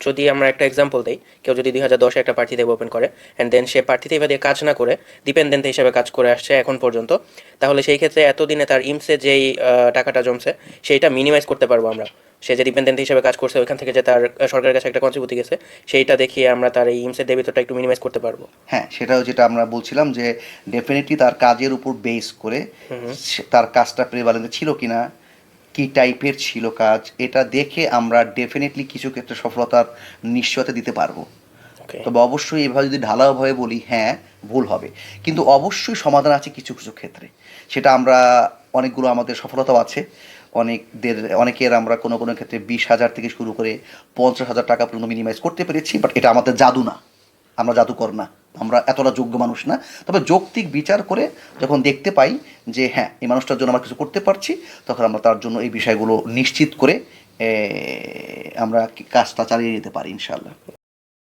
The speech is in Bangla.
যদি আমরা একটা এক্সাম্পল দিই কেউ যদি দুই হাজার দশে একটা প্রার্থী দেব ওপেন করে অ্যান্ড দেন সে প্রার্থীতে এভাবে কাজ না করে ডিপেন্ডেন্ট হিসেবে কাজ করে আসছে এখন পর্যন্ত তাহলে সেই ক্ষেত্রে এতদিনে তার ইমসে যেই টাকাটা জমছে সেইটা মিনিমাইজ করতে পারব আমরা। সে যে ডিপেন্ডেন্ট হিসেবে কাজ করছে ওইখান থেকে যে তার সরকারের কাছে একটা কন্ট্রিবিউটি গেছে সেইটা দেখিয়ে আমরা তার এই ইমসের ডেবিটটা একটু মিনিমাইজ করতে পারব। হ্যাঁ সেটাও যেটা আমরা বলছিলাম যে ডেফিনেটলি তার কাজের উপর বেস করে তার কাজটা প্রেভালেন্ট ছিল কিনা কি টাইপের ছিল কাজ। এটা দেখে আমরা ডেফিনেটলি কিছু ক্ষেত্রে সফলতার নিশ্চয়তা দিতে পারব। তবে অবশ্যই এভাবে যদি ঢালাওভাবে বলি হ্যাঁ ভুল হবে। কিন্তু অবশ্যই সমাধান আছে কিছু কিছু ক্ষেত্রে। সেটা আমরা অনেকগুলো আমাদের সফলতাও আছে। অনেকদের অনেকের আমরা কোনো কোনো ক্ষেত্রে বিশ হাজার থেকে শুরু করে পঞ্চাশ হাজার টাকা পর্যন্ত মিনিমাইজ করতে পেরেছি বাট এটা আমাদের জাদু না। আমরা জাদুকর না। আমরা এতটা যোগ্য মানুষ না। তবে যৌক্তিক বিচার করে যখন দেখতে পাই যে হ্যাঁ এই মানুষটার জন্য আমরা কিছু করতে পারছি, তখন আমরা তার জন্য এই বিষয়গুলো নিশ্চিত করে আমরা কাজটা চালিয়ে যেতে পারি ইনশাল্লাহ